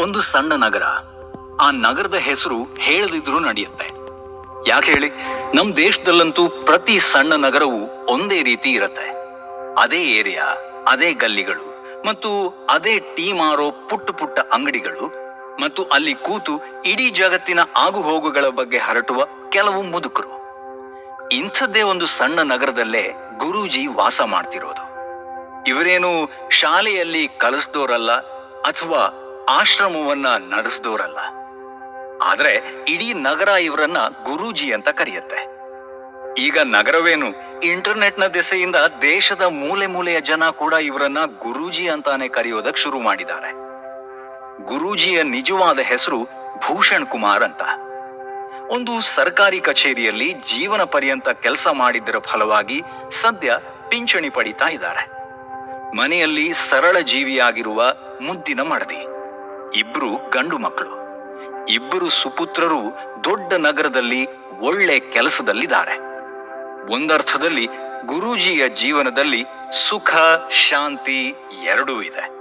ಒಂದು ಸಣ್ಣ ನಗರ. ಆ ನಗರದ ಹೆಸರು ಹೇಳದಿದ್ರು ನಡೆಯುತ್ತೆ. ಯಾಕೆ ಹೇಳಿ? ನಮ್ ದೇಶದಲ್ಲಂತೂ ಪ್ರತಿ ಸಣ್ಣ ನಗರವು ಒಂದೇ ರೀತಿ ಇರತ್ತೆ. ಅದೇ ಏರಿಯಾ, ಅದೇ ಗಲ್ಲಿಗಳು ಮತ್ತು ಅದೇ ಟೀ ಮಾರೋ ಪುಟ್ಟ ಪುಟ್ಟ ಅಂಗಡಿಗಳು ಮತ್ತು ಅಲ್ಲಿ ಕೂತು ಇಡೀ ಜಗತ್ತಿನ ಆಗುಹೋಗುಗಳ ಬಗ್ಗೆ ಹರಟುವ ಕೆಲವು ಮುದುಕರು. ಇಂಥದ್ದೇ ಒಂದು ಸಣ್ಣ ನಗರದಲ್ಲೇ ಗುರೂಜಿ ವಾಸ ಮಾಡ್ತಿರೋದು. ಇವರೇನು ಶಾಲೆಯಲ್ಲಿ ಕಲಿಸ್ದೋರಲ್ಲ ಅಥವಾ ಆಶ್ರಮವನ್ನ ನಡೆಸಿದವರಲ್ಲ ಆದ್ರೆ ಇಡೀ ನಗರ ಇವರನ್ನ ಗುರೂಜಿ ಅಂತ ಕರೆಯುತ್ತೆ. ಈಗ ನಗರವೇನು ಇಂಟರ್ನೆಟ್ನ ದೆಸೆಯಿಂದ ದೇಶದ ಮೂಲೆ ಮೂಲೆಯ ಜನ ಕೂಡ ಇವರನ್ನ ಗುರೂಜಿ ಅಂತಾನೆ ಕರೆಯೋದಕ್ ಶುರು ಮಾಡಿದ್ದಾರೆ. ಗುರೂಜಿಯ ನಿಜವಾದ ಹೆಸರು ಭೂಷಣ್ ಕುಮಾರ್ ಅಂತ. ಒಂದು ಸರ್ಕಾರಿ ಕಚೇರಿಯಲ್ಲಿ ಜೀವನ ಪರ್ಯಂತ ಕೆಲಸ ಮಾಡಿದ್ದರ ಫಲವಾಗಿ ಸದ್ಯ ಪಿಂಚಣಿ ಪಡಿತಾ ಇದ್ದಾರೆ. ಮನೆಯಲ್ಲಿ ಸರಳ ಜೀವಿಯಾಗಿರುವ ಮುದ್ದಿನ ಮಡದಿ. ಇಬ್ರು ಗಂಡು ಮಕ್ಕಳು. ಇಬ್ಬರು ಸುಪುತ್ರರು ದೊಡ್ಡ ನಗರದಲ್ಲಿ ಒಳ್ಳೆ ಕೆಲಸದಲ್ಲಿದ್ದಾರೆ. ಒಂದರ್ಥದಲ್ಲಿ ಗುರೂಜಿಯ ಜೀವನದಲ್ಲಿ ಸುಖ, ಶಾಂತಿ ಎರಡೂ ಇದೆ.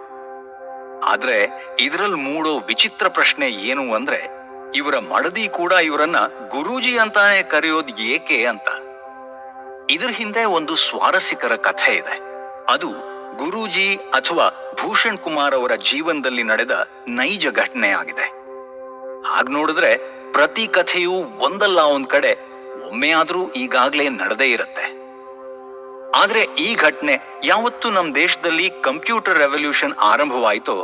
ಆದ್ರೆ ಇದರಲ್ಲಿ ಮೂಡೋ ವಿಚಿತ್ರ ಪ್ರಶ್ನೆ ಏನು ಅಂದ್ರೆ, ಇವರ ಮಡದಿ ಕೂಡ ಇವರನ್ನ ಗುರೂಜಿ ಅಂತಾನೆ ಕರೆಯೋದು ಏಕೆ ಅಂತ. ಇದ್ರ ಹಿಂದೆ ಒಂದು ಸ್ವಾರಸ್ಯಕರ ಕಥೆ ಇದೆ. ಅದು ಗುರೂಜಿ ಅಥವಾ ಭೂಷಣ್ ಕುಮಾರ್ ಅವರ ಜೀವನದಲ್ಲಿ ನಡೆದ ನೈಜ ಘಟನೆ ಆಗಿದೆ. ಹಾಗ್ ನೋಡಿದ್ರೆ ಪ್ರತಿ ಕಥೆಯೂ ಒಂದಲ್ಲ ಒಂದ್ ಕಡೆ, ಒಮ್ಮೆ ಆದ್ರೂ ಈಗಾಗ್ಲೇ ನಡೆದೇ ಇರುತ್ತೆ. ಆದ್ರೆ ಈ ಘಟನೆ ಯಾವತ್ತು ನಮ್ಮ ದೇಶದಲ್ಲಿ ಕಂಪ್ಯೂಟರ್ ರೆವಲ್ಯೂಷನ್ ಆರಂಭವಾಯ್ತೋ,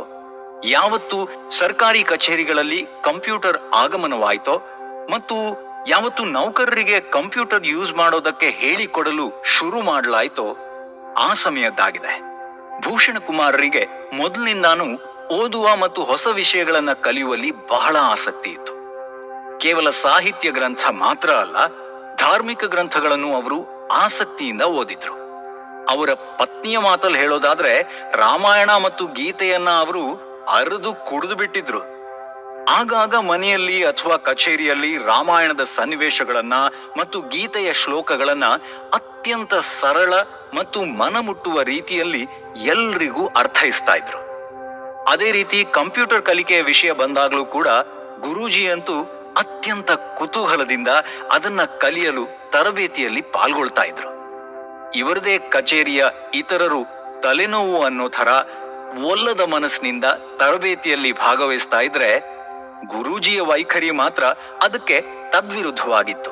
ಯಾವತ್ತು ಸರ್ಕಾರಿ ಕಚೇರಿಗಳಲ್ಲಿ ಕಂಪ್ಯೂಟರ್ ಆಗಮನವಾಯ್ತೋ, ಮತ್ತು ಯಾವತ್ತು ನೌಕರರಿಗೆ ಕಂಪ್ಯೂಟರ್ ಯೂಸ್ ಮಾಡೋದಕ್ಕೆ ಹೇಳಿಕೊಡಲು ಶುರು ಮಾಡಲಾಯ್ತೋ, ಆ ಸಮಯದ್ದಾಗಿದೆ. ಭೂಷಣ ಕುಮಾರರಿಗೆ ಮೊದಲಿನಿಂದಾನು ಓದುವ ಮತ್ತು ಹೊಸ ವಿಷಯಗಳನ್ನ ಕಲಿಯುವಲ್ಲಿ ಬಹಳ ಆಸಕ್ತಿ ಇತ್ತು. ಕೇವಲ ಸಾಹಿತ್ಯ ಗ್ರಂಥ ಮಾತ್ರ ಅಲ್ಲ, ಧಾರ್ಮಿಕ ಗ್ರಂಥಗಳನ್ನು ಅವರು ಆಸಕ್ತಿಯಿಂದ ಓದಿದ್ರು. ಅವರ ಪತ್ನಿಯ ಮಾತಲ್ಲಿ ಹೇಳೋದಾದ್ರೆ, ರಾಮಾಯಣ ಮತ್ತು ಗೀತೆಯನ್ನ ಅವರು ಅರೆದು ಕುಡಿದು ಬಿಟ್ಟಿದ್ರು. ಆಗಾಗ ಮನೆಯಲ್ಲಿ ಅಥವಾ ಕಚೇರಿಯಲ್ಲಿ ರಾಮಾಯಣದ ಸನ್ನಿವೇಶಗಳನ್ನ ಮತ್ತು ಗೀತೆಯ ಶ್ಲೋಕಗಳನ್ನ ಅತ್ಯಂತ ಸರಳ ಮತ್ತು ಮನಮುಟ್ಟುವ ರೀತಿಯಲ್ಲಿ ಎಲ್ರಿಗೂ ಅರ್ಥೈಸ್ತಾ ಇದ್ರು. ಅದೇ ರೀತಿ ಕಂಪ್ಯೂಟರ್ ಕಲಿಕೆಯ ವಿಷಯ ಬಂದಾಗಲೂ ಕೂಡ ಗುರೂಜಿಯಂತೂ ಅತ್ಯಂತ ಕುತೂಹಲದಿಂದ ಅದನ್ನ ಕಲಿಯಲು ತರಬೇತಿಯಲ್ಲಿ ಪಾಲ್ಗೊಳ್ತಾ ಇದ್ರು. ಇವರದೇ ಕಚೇರಿಯ ಇತರರು ತಲೆನೋವು ಅನ್ನೋ ಥರ ಒಲ್ಲದ ಮನಸ್ಸಿನಿಂದ ತರಬೇತಿಯಲ್ಲಿ ಭಾಗವಹಿಸ್ತಾ ಇದ್ರೆ ಗುರೂಜಿಯ ವೈಖರಿ ಮಾತ್ರ ಅದಕ್ಕೆ ತದ್ವಿರುದ್ಧವಾಗಿತ್ತು.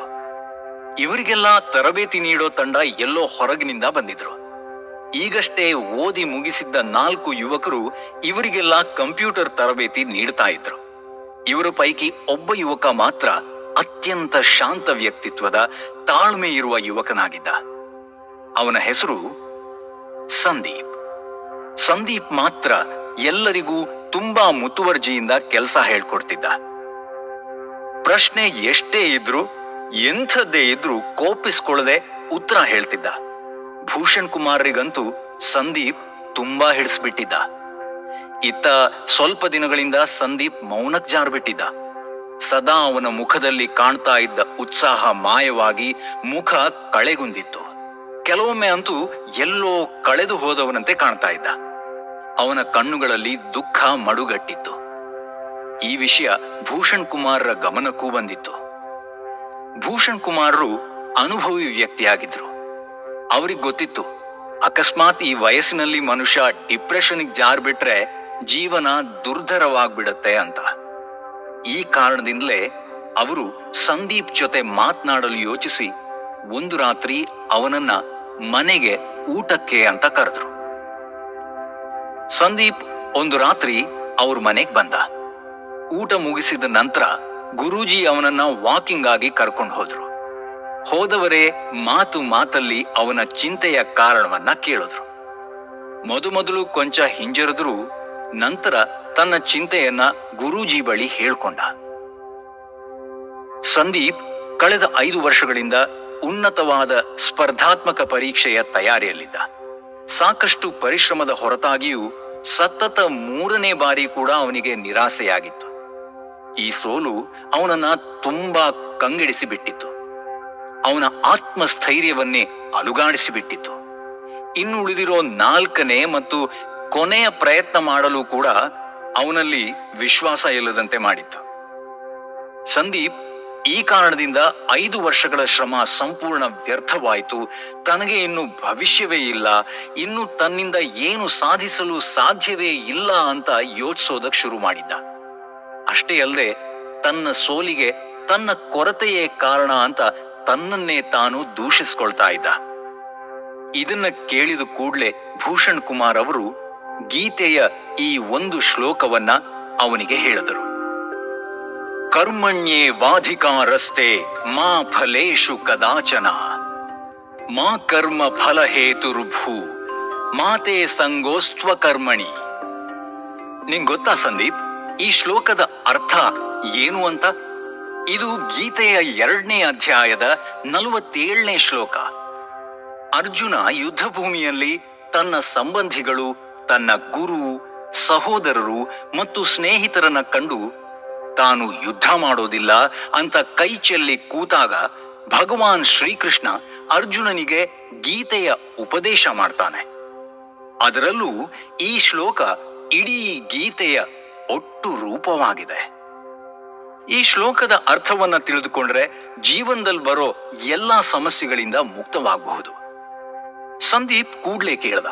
ಇವರಿಗೆಲ್ಲ ತರಬೇತಿ ನೀಡೋ ತಂಡ ಎಲ್ಲೋ ಹೊರಗಿನಿಂದ ಬಂದಿದ್ರು. ಈಗಷ್ಟೇ ಓದಿ ಮುಗಿಸಿದ್ದ ನಾಲ್ಕು ಯುವಕರು ಇವರಿಗೆಲ್ಲ ಕಂಪ್ಯೂಟರ್ ತರಬೇತಿ ನೀಡ್ತಾ ಇದ್ರು. ಇವರ ಪೈಕಿ ಒಬ್ಬ ಯುವಕ ಮಾತ್ರ ಅತ್ಯಂತ ಶಾಂತ ವ್ಯಕ್ತಿತ್ವದ ತಾಳ್ಮೆ ಇರುವ ಯುವಕನಾಗಿದ್ದ. ಅವನ ಹೆಸರು ಸಂದೀಪ್. ಸಂದೀಪ್ ಮಾತ್ರ ಎಲ್ಲರಿಗೂ ತುಂಬಾ ಮುತುವರ್ಜಿಯಿಂದ ಕೆಲಸ ಹೇಳ್ಕೊಡ್ತಿದ್ದ. ಪ್ರಶ್ನೆ ಎಷ್ಟೇ ಇದ್ರು, ಎಂಥದ್ದೇ ಇದ್ರೂ ಕೋಪಿಸ್ಕೊಳ್ಳದೆ ಉತ್ತರ ಹೇಳ್ತಿದ್ದ. ಭೂಷಣ್ ಕುಮಾರ್ರಿಗಂತೂ ಸಂದೀಪ್ ತುಂಬಾ ಹಿಡಿಸ್ಬಿಟ್ಟಿದ್ದ. ಇತ್ತ ಸ್ವಲ್ಪ ದಿನಗಳಿಂದ ಸಂದೀಪ್ ಮೌನಕ್ ಜಾರ್ಬಿಟ್ಟಿದ್ದ. ಸದಾ ಅವನ ಮುಖದಲ್ಲಿ ಕಾಣ್ತಾ ಇದ್ದ ಉತ್ಸಾಹ ಮಾಯವಾಗಿ ಮುಖ ಕಳೆಗುಂದಿತ್ತು. ಕೆಲವೊಮ್ಮೆ ಅಂತೂ ಎಲ್ಲೋ ಕಳೆದು ಹೋದವನಂತೆ ಕಾಣ್ತಾ ಇದ್ದ. ಅವನ ಕಣ್ಣುಗಳಲ್ಲಿ ದುಃಖ ಮಡುಗಟ್ಟಿತ್ತು. ಈ ವಿಷಯ ಭೂಷಣ್ ಕುಮಾರ್ರ ಗಮನಕ್ಕೂ ಬಂದಿತ್ತು. ಭೂಷಣ್ ಕುಮಾರ್ರು ಅನುಭವಿ ವ್ಯಕ್ತಿಯಾಗಿದ್ರು. ಅವ್ರಿಗೆ ಗೊತ್ತಿತ್ತು, ಅಕಸ್ಮಾತ್ ಈ ವಯಸ್ಸಿನಲ್ಲಿ ಮನುಷ್ಯ ಡಿಪ್ರೆಷನ್ಗೆ ಜಾರ್ಬಿಟ್ರೆ ಜೀವನ ದುರ್ಧರವಾಗ್ಬಿಡತ್ತೆ ಅಂತ. ಈ ಕಾರಣದಿಂದಲೇ ಅವರು ಸಂದೀಪ್ ಜೊತೆ ಮಾತನಾಡಲು ಯೋಚಿಸಿ, ಒಂದು ರಾತ್ರಿ ಅವನನ್ನ ಮನೆಗೆ ಊಟಕ್ಕೆ ಅಂತ ಕರೆದ್ರು. ಸಂದೀಪ್ ಒಂದು ರಾತ್ರಿ ಅವ್ರ ಮನೆಗ್ ಬಂದ. ಊಟ ಮುಗಿಸಿದ ನಂತರ ಗುರೂಜಿ ಅವನನ್ನ ವಾಕಿಂಗ್ ಆಗಿ ಕರ್ಕೊಂಡು ಹೋದ್ರು. ಹೋದವರೇ ಮಾತು ಮಾತಲ್ಲಿ ಅವನ ಚಿಂತೆಯ ಕಾರಣವನ್ನ ಕೇಳಿದ್ರು. ಮೊದಮೊದಲು ಕೊಂಚ ಹಿಂಜರಿದ್ರು, ನಂತರ ತನ್ನ ಚಿಂತೆಯನ್ನ ಗುರೂಜಿ ಬಳಿ ಹೇಳ್ಕೊಂಡ. ಸಂದೀಪ್ ಕಳೆದ ಐದು ವರ್ಷಗಳಿಂದ ಉನ್ನತವಾದ ಸ್ಪರ್ಧಾತ್ಮಕ ಪರೀಕ್ಷೆಯ ತಯಾರಿಯಲ್ಲಿದ್ದ. ಸಾಕಷ್ಟು ಪರಿಶ್ರಮದ ಹೊರತಾಗಿಯೂ ಸತತ ಮೂರನೇ ಬಾರಿ ಕೂಡ ಅವನಿಗೆ ನಿರಾಸೆಯಾಗಿತ್ತು. ಈ ಸೋಲು ಅವನನ್ನ ತುಂಬಾ ಕಂಗೆಡಿಸಿಬಿಟ್ಟಿತ್ತು. ಅವನ ಆತ್ಮಸ್ಥೈರ್ಯವನ್ನೇ ಅಲುಗಾಡಿಸಿಬಿಟ್ಟಿತ್ತು. ಇನ್ನು ಉಳಿದಿರೋ ನಾಲ್ಕನೇ ಮತ್ತು ಕೊನೆಯ ಪ್ರಯತ್ನ ಮಾಡಲು ಕೂಡ ಅವನಲ್ಲಿ ವಿಶ್ವಾಸ ಇಲ್ಲದಂತೆ ಮಾಡಿತ್ತು. ಸಂದೀಪ್ ಈ ಕಾರಣದಿಂದ ಐದು ವರ್ಷಗಳ ಶ್ರಮ ಸಂಪೂರ್ಣ ವ್ಯರ್ಥವಾಯಿತು. ತನಗೆ ಇನ್ನು ಭವಿಷ್ಯವೇ ಇಲ್ಲ. ಇನ್ನು ತನ್ನಿಂದ ಏನು ಸಾಧಿಸಲು ಸಾಧ್ಯವೇ ಇಲ್ಲ ಅಂತ ಯೋಚಿಸೋದಕ್ಕೆ ಶುರು ಮಾಡಿದ್ದ. ಅಷ್ಟೇ ಅಲ್ಲದೆ ತನ್ನ ಸೋಲಿಗೆ ತನ್ನ ಕೊರತೆಯೇ ಕಾರಣ ಅಂತ ತನ್ನನ್ನೇ ತಾನು ದೂಷಿಸ್ಕೊಳ್ತಾ ಇದ್ದ. ಇದನ್ನ ಕೇಳಿದ ಕೂಡ್ಲೆ ಭೂಷಣ್ ಕುಮಾರ್ ಅವರು ಗೀತೆಯ ಈ ಒಂದು ಶ್ಲೋಕವನ್ನ ಅವನಿಗೆ ಹೇಳಿದರು. ಕರ್ಮಣ್ಯೇ ವಾಧಿಕಾರಸ್ತೆ ಮಾ ಫಲೇಶು ಕದಾಚನ. ಮಾ ಕರ್ಮ ಫಲ ಹೇತುರ್ಭೂ, ಮಾತೆ ಸಂಗೋಸ್ತ್ವ ಕರ್ಮಣಿ. ನಿಂಗ್ ಗೊತ್ತಾ ಸಂದೀಪ್? ಈ ಶ್ಲೋಕದ ಅರ್ಥ ಏನು ಅಂತ? ಇದು ಗೀತೆಯ ಎರಡನೇ ಅಧ್ಯಾಯದ ನಲವತ್ತೇಳನೇ ಶ್ಲೋಕ. ಅರ್ಜುನ ಯುದ್ಧ ಭೂಮಿಯಲ್ಲಿ ತನ್ನ ಸಂಬಂಧಿಗಳು, ತನ್ನ ಗುರು, ಸಹೋದರರು ಮತ್ತು ಸ್ನೇಹಿತರನ್ನ ಕಂಡು ತಾನು ಯುದ್ಧ ಮಾಡೋದಿಲ್ಲ ಅಂತ ಕೈ ಚೆಲ್ಲಿ ಕೂತಾಗ ಭಗವಾನ್ ಶ್ರೀಕೃಷ್ಣ ಅರ್ಜುನನಿಗೆ ಗೀತೆಯ ಉಪದೇಶ ಮಾಡ್ತಾನೆ. ಅದರಲ್ಲೂ ಈ ಶ್ಲೋಕ ಇಡೀ ಗೀತೆಯ ಒಟ್ಟು ರೂಪವಾಗಿದೆ. ಈ ಶ್ಲೋಕದ ಅರ್ಥವನ್ನ ತಿಳಿದುಕೊಂಡ್ರೆ ಜೀವನದಲ್ಲಿ ಬರೋ ಎಲ್ಲಾ ಸಮಸ್ಯೆಗಳಿಂದ ಮುಕ್ತವಾಗಬಹುದು. ಸಂದೀಪ್ ಕೂಡ್ಲೆ ಕೇಳ್ದ,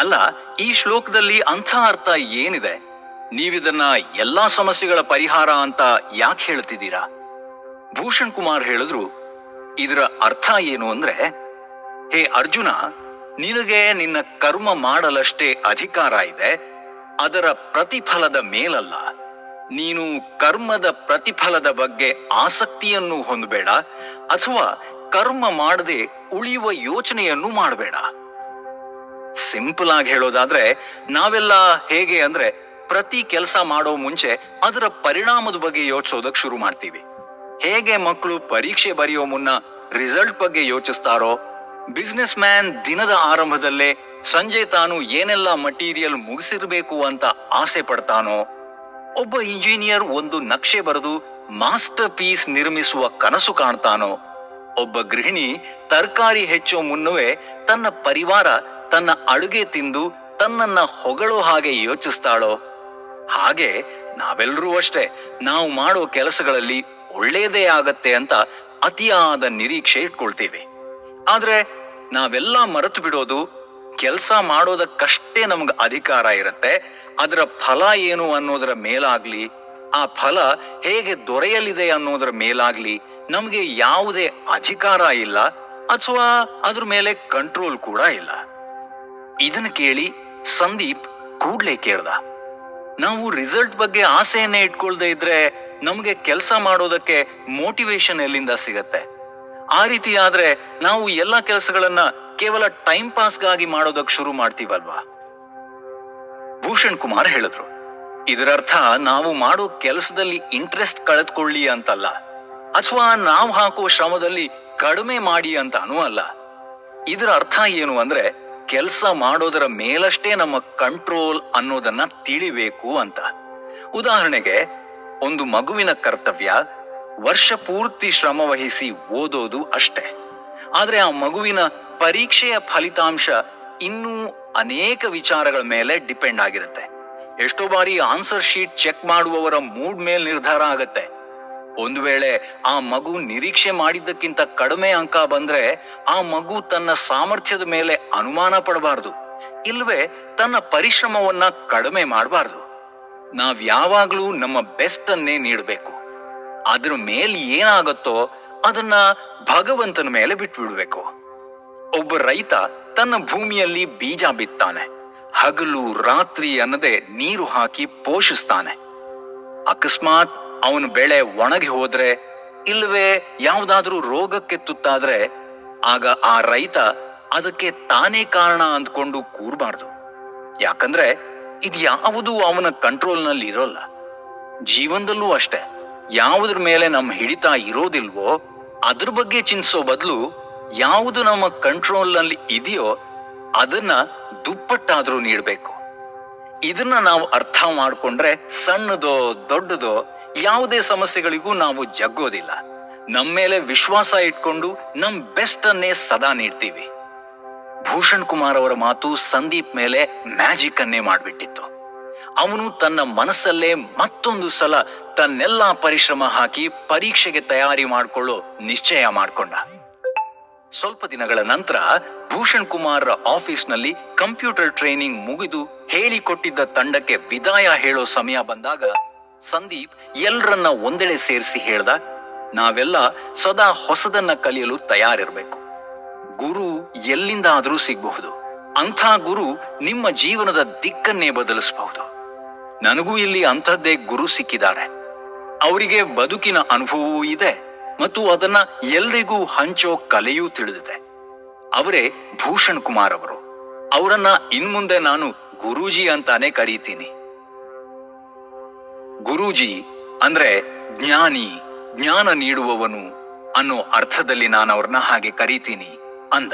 ಅಲ್ಲ, ಈ ಶ್ಲೋಕದಲ್ಲಿ ಅಂಥ ಅರ್ಥ ಏನಿದೆ? ನೀವಿದನ್ನ ಎಲ್ಲಾ ಸಮಸ್ಯೆಗಳ ಪರಿಹಾರ ಅಂತ ಯಾಕೆ ಹೇಳ್ತಿದ್ದೀರಾ? ಭೂಷಣ್ ಕುಮಾರ್ ಹೇಳಿದ್ರು, ಇದರ ಅರ್ಥ ಏನು ಅಂದ್ರೆ, ಹೇ ಅರ್ಜುನ, ನಿನಗೆ ನಿನ್ನ ಕರ್ಮ ಮಾಡಲಷ್ಟೇ ಅಧಿಕಾರ ಇದೆ, ಅದರ ಪ್ರತಿಫಲದ ಮೇಲಲ್ಲ. ನೀನು ಕರ್ಮದ ಪ್ರತಿಫಲದ ಬಗ್ಗೆ ಆಸಕ್ತಿಯನ್ನು ಹೊಂದಬೇಡ, ಅಥವಾ ಕರ್ಮ ಮಾಡದೆ ಉಳಿಯುವ ಯೋಚನೆಯನ್ನು ಮಾಡಬೇಡ. ಸಿಂಪಲ್ ಆಗಿ ಹೇಳೋದಾದ್ರೆ, ನಾವೆಲ್ಲ ಹೇಗೆ ಅಂದ್ರೆ ಪ್ರತಿ ಕೆಲಸ ಮಾಡೋ ಮುಂಚೆ ಅದರ ಪರಿಣಾಮದ ಬಗ್ಗೆ ಯೋಚಿಸೋದಕ್ಕೆ ಶುರು ಮಾಡ್ತೀವಿ. ಹೇಗೆ ಮಕ್ಕಳು ಪರೀಕ್ಷೆ ಬರೆಯೋ ಮುನ್ನ ರಿಸಲ್ಟ್ ಬಗ್ಗೆ ಯೋಚಿಸ್ತಾರೋ ಬಿಸ್ನೆಸ್ ಮ್ಯಾನ್ ದಿನದ ಆರಂಭದಲ್ಲೇ ಸಂಜೆ ತಾನು ಏನೆಲ್ಲ ಮಟೀರಿಯಲ್ ಮುಗಿಸಿರ್ಬೇಕು ಅಂತ ಆಸೆ ಪಡ್ತಾನೋ, ಒಬ್ಬ ಇಂಜಿನಿಯರ್ ಒಂದು ನಕ್ಷೆ ಬರೆದು ಮಾಸ್ಟರ್ ಪೀಸ್ ನಿರ್ಮಿಸುವ ಕನಸು ಕಾಣ್ತಾನೋ, ಒಬ್ಬ ಗೃಹಿಣಿ ತರಕಾರಿ ಹೆಚ್ಚೋ ಮುನ್ನವೇ ತನ್ನ ಪರಿವಾರ ತನ್ನ ಅಡುಗೆ ತಿಂದು ತನ್ನನ್ನ ಹೊಗಳೋ ಹಾಗೆ ಯೋಚಿಸ್ತಾಳೋ ಹಾಗೆ ನಾವೆಲ್ಲರೂ ಅಷ್ಟೇ, ನಾವು ಮಾಡೋ ಕೆಲಸಗಳಲ್ಲಿ ಒಳ್ಳೆಯದೇ ಆಗತ್ತೆ ಅಂತ ಅತಿಯಾದ ನಿರೀಕ್ಷೆ ಇಟ್ಕೊಳ್ತೀವಿ. ಆದ್ರೆ ನಾವೆಲ್ಲ ಮರೆತು ಬಿಡೋದು, ಕೆಲಸ ಮಾಡೋದಕ್ಕಷ್ಟೇ ನಮ್ಗೆ ಅಧಿಕಾರ ಇರುತ್ತೆ, ಅದರ ಫಲ ಏನು ಅನ್ನೋದರ ಮೇಲಾಗ್ಲಿ, ಆ ಫಲ ಹೇಗೆ ದೊರೆಯಲಿದೆ ಅನ್ನೋದರ ಮೇಲಾಗ್ಲಿ ನಮ್ಗೆ ಯಾವುದೇ ಅಧಿಕಾರ ಇಲ್ಲ, ಅಥವಾ ಅದ್ರ ಮೇಲೆ ಕಂಟ್ರೋಲ್ ಕೂಡ ಇಲ್ಲ. ಇದನ್ನು ಕೇಳಿ ಸಂದೀಪ್ ಕೂಡ್ಲೆ ಕೇಳ್ದ. ನಾವು ರಿಸಲ್ಟ್ ಬಗ್ಗೆ ಆಸೆಯನ್ನೇ ಇಟ್ಕೊಳ್ದೇ ಇದ್ರೆ ನಮಗೆ ಕೆಲಸ ಮಾಡೋದಕ್ಕೆ ಮೋಟಿವೇಶನ್ ಎಲ್ಲಿಂದ ಸಿಗತ್ತೆ? ಆ ರೀತಿ ಆದ್ರೆ ನಾವು ಎಲ್ಲ ಕೆಲಸಗಳನ್ನ ಕೇವಲ ಟೈಮ್ ಪಾಸ್ಗಾಗಿ ಮಾಡೋದಕ್ಕೆ ಶುರು ಮಾಡ್ತೀವಲ್ವಾ? ಭೂಷಣ್ ಕುಮಾರ್ ಹೇಳಿದ್ರು, ಇದರರ್ಥ ನಾವು ಮಾಡೋ ಕೆಲಸದಲ್ಲಿ ಇಂಟ್ರೆಸ್ಟ್ ಕಳೆದುಕೊಳ್ಳಿ ಅಂತಲ್ಲ, ಅಥವಾ ನಾವು ಹಾಕೋ ಶ್ರಮದಲ್ಲಿ ಕಡಿಮೆ ಮಾಡಿ ಅಂತಾನೂ ಅಲ್ಲ ಇದರ ಅರ್ಥ ಏನು ಅಂದ್ರೆ ಕೆಲಸ ಮಾಡೋದರ ಮೇಲಷ್ಟೇ ನಮ್ಮ ಕಂಟ್ರೋಲ್ ಅನ್ನೋದನ್ನ ತಿಳಿಬೇಕು ಅಂತ. ಉದಾಹರಣೆಗೆ, ಒಂದು ಮಗುವಿನ ಕರ್ತವ್ಯ, ವರ್ಷ ಪೂರ್ತಿ ಶ್ರಮ ವಹಿಸಿ ಓದೋದು ಅಷ್ಟೇ. ಆದರೆ ಆ ಮಗುವಿನ ಪರೀಕ್ಷೆಯ ಫಲಿತಾಂಶ ಇನ್ನೂ ಅನೇಕ ವಿಚಾರಗಳ ಮೇಲೆ ಡಿಪೆಂಡ್ ಆಗಿರುತ್ತೆ. ಎಷ್ಟೋ ಬಾರಿ ಆನ್ಸರ್ ಶೀಟ್ ಚೆಕ್ ಮಾಡುವವರ ಮೂಡ್ ಮೇಲೆ ನಿರ್ಧಾರ ಆಗತ್ತೆ. ಒಂದು ವೇಳೆ ಆ ಮಗು ನಿರೀಕ್ಷೆ ಮಾಡಿದ್ದಕ್ಕಿಂತ ಕಡಿಮೆ ಅಂಕ ಬಂದ್ರೆ ಆ ಮಗು ತನ್ನ ಸಾಮರ್ಥ್ಯದ ಮೇಲೆ ಅನುಮಾನ ಪಡಬಾರ್ದು, ಇಲ್ವೇ ತನ್ನ ಪರಿಶ್ರಮವನ್ನ ಕಡಿಮೆ ಮಾಡಬಾರದು. ನಾವ್ ಯಾವಾಗ್ಲೂ ನಮ್ಮ ಬೆಸ್ಟ್ ಅನ್ನೇ ನೀಡಬೇಕು. ಅದ್ರ ಮೇಲೆ ಏನಾಗತ್ತೋ ಅದನ್ನ ಭಗವಂತನ ಮೇಲೆ ಬಿಟ್ಬಿಡ್ಬೇಕು. ಒಬ್ಬ ರೈತ ತನ್ನ ಭೂಮಿಯಲ್ಲಿ ಬೀಜ ಬಿತ್ತಾನೆ. ಹಗಲು ರಾತ್ರಿ ಅನ್ನದೆ ನೀರು ಹಾಕಿ ಪೋಷಿಸ್ತಾನೆ. ಅಕಸ್ಮಾತ್ ಅವನ ಬೆಳೆ ಒಣಗಿ ಹೋದ್ರೆ ಇಲ್ವೇ ಯಾವುದಾದ್ರೂ ರೋಗಕ್ಕೆ ತುತ್ತಾದ್ರೆ ಆಗ ಆ ರೈತ ಅದಕ್ಕೆ ತಾನೇ ಕಾರಣ ಅಂದ್ಕೊಂಡು ಕೂರ್ಬಾರ್ದು. ಯಾಕಂದ್ರೆ ಇದು ಯಾವುದು ಅವನ ಕಂಟ್ರೋಲ್ನಲ್ಲಿ ಇರೋಲ್ಲ. ಜೀವನದಲ್ಲೂ ಅಷ್ಟೇ. ಯಾವುದ್ರ ಮೇಲೆ ನಮ್ಮ ಹಿಡಿತ ಇರೋದಿಲ್ವೋ ಅದ್ರ ಬಗ್ಗೆ ಚಿಂತಿಸೋ ಬದಲು ಯಾವುದು ನಮ್ಮ ಕಂಟ್ರೋಲ್ನಲ್ಲಿ ಇದೆಯೋ ಅದನ್ನ ದುಪ್ಪಟ್ಟಾದ್ರೂ ನೀಡಬೇಕು. ಇದನ್ನ ನಾವು ಅರ್ಥ ಮಾಡ್ಕೊಂಡ್ರೆ ಸಣ್ಣದೋ ದೊಡ್ಡದೋ ಯಾವುದೇ ಸಮಸ್ಯೆಗಳಿಗೂ ನಾವು ಜಗ್ಗೋದಿಲ್ಲ. ನಮ್ಮ ಮೇಲೆ ವಿಶ್ವಾಸ ಇಟ್ಕೊಂಡು ನಮ್ ಬೆಸ್ಟ್ ಅನ್ನೇ ಸದಾ ನೀಡ್ತೀವಿ. ಭೂಷಣ್ ಕುಮಾರ್ ಅವರ ಮಾತು ಸಂದೀಪ್ ಮೇಲೆ ಮ್ಯಾಜಿಕ್ ಅನ್ನೇ ಮಾಡಿಬಿಟ್ಟಿತ್ತು. ಅವನು ತನ್ನ ಮನಸ್ಸಲ್ಲೇ ಮತ್ತೊಂದು ಸಲ ತನ್ನೆಲ್ಲ ಪರಿಶ್ರಮ ಹಾಕಿ ಪರೀಕ್ಷೆಗೆ ತಯಾರಿ ಮಾಡಿಕೊಳ್ಳೋ ನಿಶ್ಚಯ ಮಾಡಿಕೊಂಡ. ಸ್ವಲ್ಪ ದಿನಗಳ ನಂತರ ಭೂಷಣ್ ಕುಮಾರ್ ಆಫೀಸ್ನಲ್ಲಿ ಕಂಪ್ಯೂಟರ್ ಟ್ರೈನಿಂಗ್ ಮುಗಿದು ಹೇಳಿಕೊಟ್ಟಿದ್ದ ತಂಡಕ್ಕೆ ವಿದಾಯ ಹೇಳೋ ಸಮಯ ಬಂದಾಗ ಸಂದೀಪ್ ಎಲ್ರನ್ನ ಒಂದೆಡೆ ಸೇರಿಸಿ ಹೇಳ್ದ, ನಾವೆಲ್ಲ ಸದಾ ಹೊಸದನ್ನ ಕಲಿಯಲು ತಯಾರಿರ್ಬೇಕು. ಗುರು ಎಲ್ಲಿಂದ ಆದರೂ ಸಿಗಬಹುದು. ಅಂಥ ಗುರು ನಿಮ್ಮ ಜೀವನದ ದಿಕ್ಕನ್ನೇ ಬದಲಿಸಬಹುದು. ನನಗೂ ಇಲ್ಲಿ ಅಂಥದ್ದೇ ಗುರು ಸಿಕ್ಕಿದ್ದಾರೆ. ಅವರಿಗೆ ಬದುಕಿನ ಅನುಭವವೂ ಇದೆ ಮತ್ತು ಅದನ್ನ ಎಲ್ರಿಗೂ ಹಂಚೋ ಕಲೆಯೂ ತಿಳಿದಿದೆ. ಅವರೇ ಭೂಷಣ್ ಕುಮಾರ್ ಅವರು. ಅವರನ್ನ ಇನ್ಮುಂದೆ ನಾನು ಗುರೂಜಿ ಅಂತಾನೆ ಕರೀತೀನಿ. ಗುರೂಜಿ, ಅಂದ್ರೆ ಜ್ಞಾನಿ, ಜ್ಞಾನ ನೀಡುವವನು ಅನ್ನೋ ಅರ್ಥದಲ್ಲಿ ನಾನು ಅವ್ರನ್ನ ಹಾಗೆ ಕರೀತೀನಿ ಅಂದ.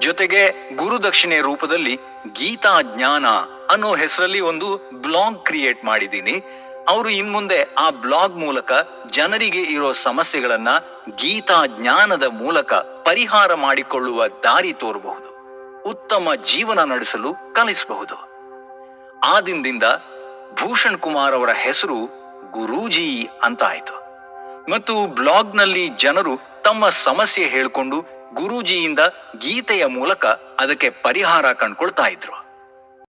ಜೊತೆಗೆ ಗುರುದಕ್ಷಿಣೆ ರೂಪದಲ್ಲಿ ಗೀತಾ ಜ್ಞಾನ ಅನ್ನೋ ಹೆಸರಲ್ಲಿ ಒಂದು ಬ್ಲಾಗ್ ಕ್ರಿಯೇಟ್ ಮಾಡಿದ್ದೀನಿ. ಅವರು ಇನ್ಮುಂದೆ ಆ ಬ್ಲಾಗ್ ಮೂಲಕ ಜನರಿಗೆ ಇರೋ ಸಮಸ್ಯೆಗಳನ್ನ ಗೀತಾ ಜ್ಞಾನದ ಮೂಲಕ ಪರಿಹಾರ ಮಾಡಿಕೊಳ್ಳುವ ದಾರಿ ತೋರಬಹುದು. ಉತ್ತಮ ಜೀವನ ನಡೆಸಲು ಕಲಿಸಬಹುದು. ಆ ದಿನದಿಂದ ಭೂಷಣ್ ಕುಮಾರ್ ಅವರ ಹೆಸರು ಗುರೂಜಿ ಅಂತ ಆಯಿತು ಮತ್ತು ಬ್ಲಾಗ್ನಲ್ಲಿ ಜನರು ತಮ್ಮ ಸಮಸ್ಯೆ ಹೇಳಿಕೊಂಡು ಗುರೂಜಿಯಿಂದ ಗೀತೆಯ ಮೂಲಕ ಅದಕ್ಕೆ ಪರಿಹಾರ ಕಂಡ್ಕೊಳ್ತಾ ಇದ್ರು.